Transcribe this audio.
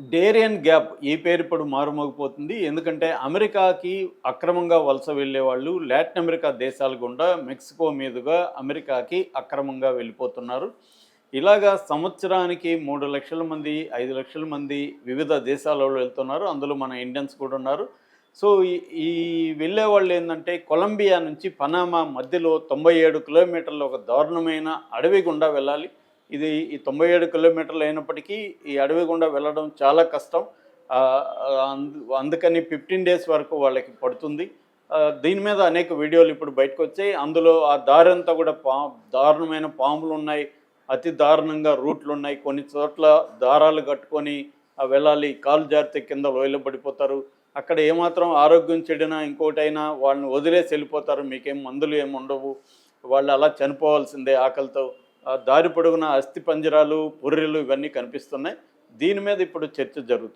Darien gap ఈ పేరు ఇప్పుడు మారుమోగిపోతుంది. ఎందుకంటే అమెరికాకి అక్రమంగా వలస వెళ్ళేవాళ్ళు లాటిన్ అమెరికా దేశాల గుండా మెక్సికో మీదుగా అమెరికాకి అక్రమంగా వెళ్ళిపోతున్నారు. ఇలాగా సంవత్సరానికి మూడు లక్షల మంది ఐదు లక్షల మంది వివిధ దేశాలలో వెళ్తున్నారు. అందులో మన ఇండియన్స్ కూడా ఉన్నారు. సో ఈ- ఈ వెళ్ళే వాళ్ళు ఏంటంటే కొలంబియా నుంచి పనామా మధ్యలో తొంభై ఏడు కిలోమీటర్ల ఒక దారుణమైన అడవి గుండా వెళ్ళాలి. ఇది ఈ తొంభై ఏడు కిలోమీటర్లు అయినప్పటికీ ఈ అడవి గుండా వెళ్ళడం చాలా కష్టం. అందు- అందుకని ఫిఫ్టీన్ డేస్ వరకు వాళ్ళకి పడుతుంది. దీని మీద అనేక వీడియోలు ఇప్పుడు బయటకు వచ్చాయి. అందులో ఆ దారి అంతా కూడా పా దారుణమైన పాములు ఉన్నాయి. అతి దారుణంగా రూట్లు ఉన్నాయి. కొన్ని చోట్ల దారాలు కట్టుకొని వెళ్ళాలి. కాలు జారితే కింద లోయలో పడిపోతారు. అక్కడ ఏమాత్రం ఆరోగ్యం చెడినా ఇంకోటైనా వాళ్ళని వదిలేసి వెళ్ళిపోతారు. మీకేం మందులు ఏమి ఉండవు. వాళ్ళు అలా చనిపోవాల్సిందే ఆకలితో. దారి పొడుగున అస్థి పంజరాలు పుర్రెలు ఇవన్నీ కనిపిస్తున్నాయి. దీని మీద ఇప్పుడు చర్చ జరుగుతుంది.